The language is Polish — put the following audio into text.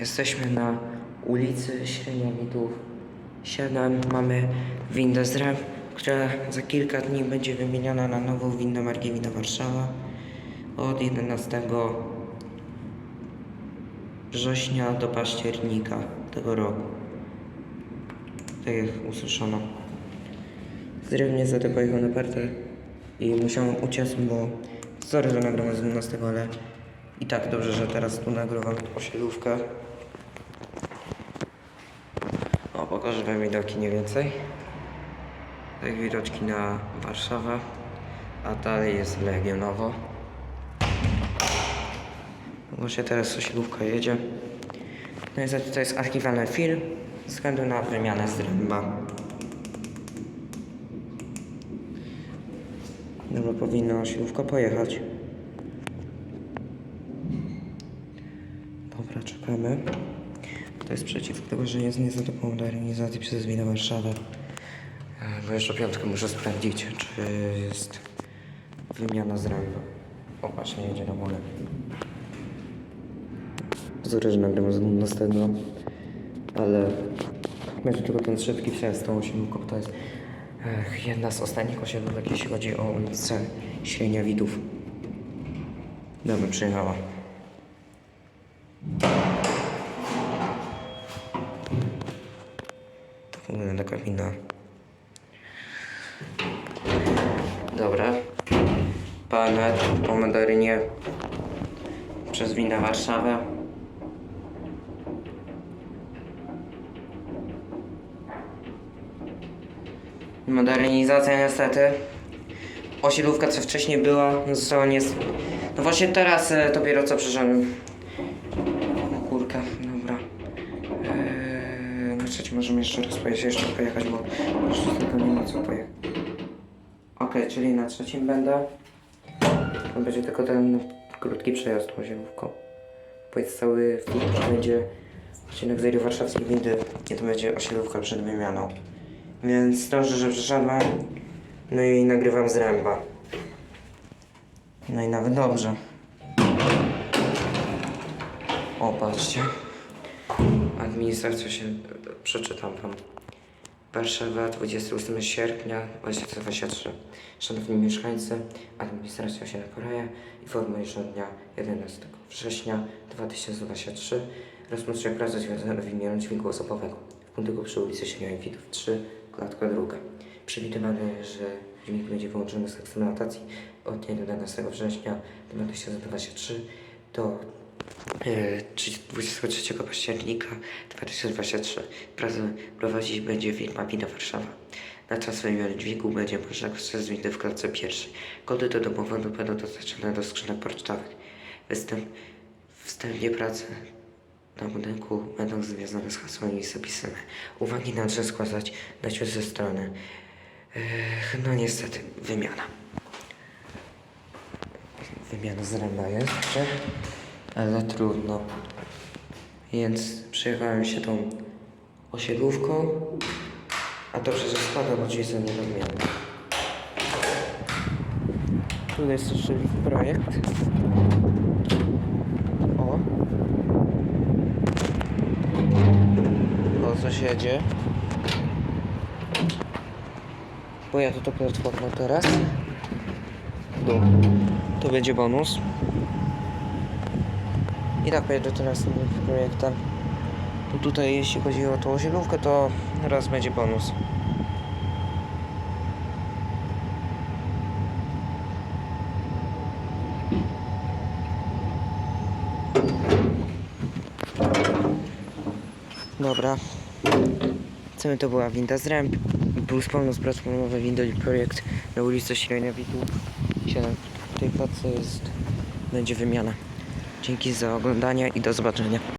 Jesteśmy na ulicy Śreniowitów 7. Mamy windę z RAM, która za kilka dni będzie wymieniona na nową windę marki Wina Warszawa. Od 11 września do października tego roku. Tak jak usłyszono. Zryw niestety pojechał na i musiałem uciec, bo sorry, że nagrywam z 12, ale i tak dobrze, że teraz tu nagrywam osiedlówkę. O, pokażę wam widoki nie więcej. Tak widoczki na Warszawę, a dalej jest Legionowo. Właśnie teraz osiedlówka jedzie. No i to jest archiwalny film ze względu na wymianę ręba. Dobra, powinna osiedlówka pojechać. Dobra, czekamy. To jest przeciw jest niestety po modernizacji przez Winę Warszawę. E, Bo jeszcze piątkę muszę sprawdzić, czy jest wymiana z ręba. O, właśnie jedzie na mole. Sorry, że nagrywam z 12, ale będzie tylko ten szybki przejazd tą osiedlówką. To jest e, jedna z ostatnich osiedlówek, jeśli chodzi o ulicę Śreniawidów. Dobra, przyjechała. To wygląda kabina. Dobra. Panet po mandarynie przez winę Warszawę. Modernizacja niestety. Osiedlówka co wcześniej była, została nie... No właśnie teraz e, dopiero co przyszedłem. Kurka, dobra. Eee, na trzecim możemy jeszcze raz pojechać, jeszcze pojechać, bo już tylko nie ma co pojechać. Okej, czyli na trzecim będę. To będzie tylko ten krótki przejazd. Bo jest cały film, będzie odcinek serii warszawskiej windy i to będzie osiedlówka przed wymianą. Więc dobrze, że przyszedłem. No i nagrywam z ręba. No i nawet dobrze. O, patrzcie. Administracja się... Przeczytam wam. Warszawa, 28 sierpnia 2023. Szanowni mieszkańcy, administracja się poraja. Informuję, że dnia 11 września 2023 rozpocznie pracę związaną z wymianą dźwięku osobowego w punktu przy ulicy Sieniawidów 3, klatka druga. Przewidywane, że dźwięk będzie wyłączony z eksploatacji od dnia 11 września 2023 do 23 października 2023 pracę prowadzić będzie firma Wina Warszawa. Na czas wymiany dźwięku będzie można korzystać z windy w klatce pierwszej. Kody do domowodu będą dostarczone do skrzynek pocztowych. Występ, wstępnie prace na budynku będą związane z hasłami zapisane. Uwagi należy składać na ze strony. Ech, no niestety, wymiana. Wymiana z jeszcze, ale trudno. Więc przyjechałem się tą osiedlówką, a dobrze, że składam, bo drzwi są nie do zmiany. Tu jest jeszcze projekt. O. O, co się dzieje? Pojadę to platformą teraz. Tu. To będzie bonus. I tak pojedę teraz tym projektem. Tu tutaj jeśli chodzi o tą osiedlówkę, to raz będzie bonus. Dobra. Co to była winda z ręb. Był wspólno-pracownowy windowy projekt na ulicy Średniowitu 7. W tej pracy jest, będzie wymiana. Dzięki za oglądanie i do zobaczenia.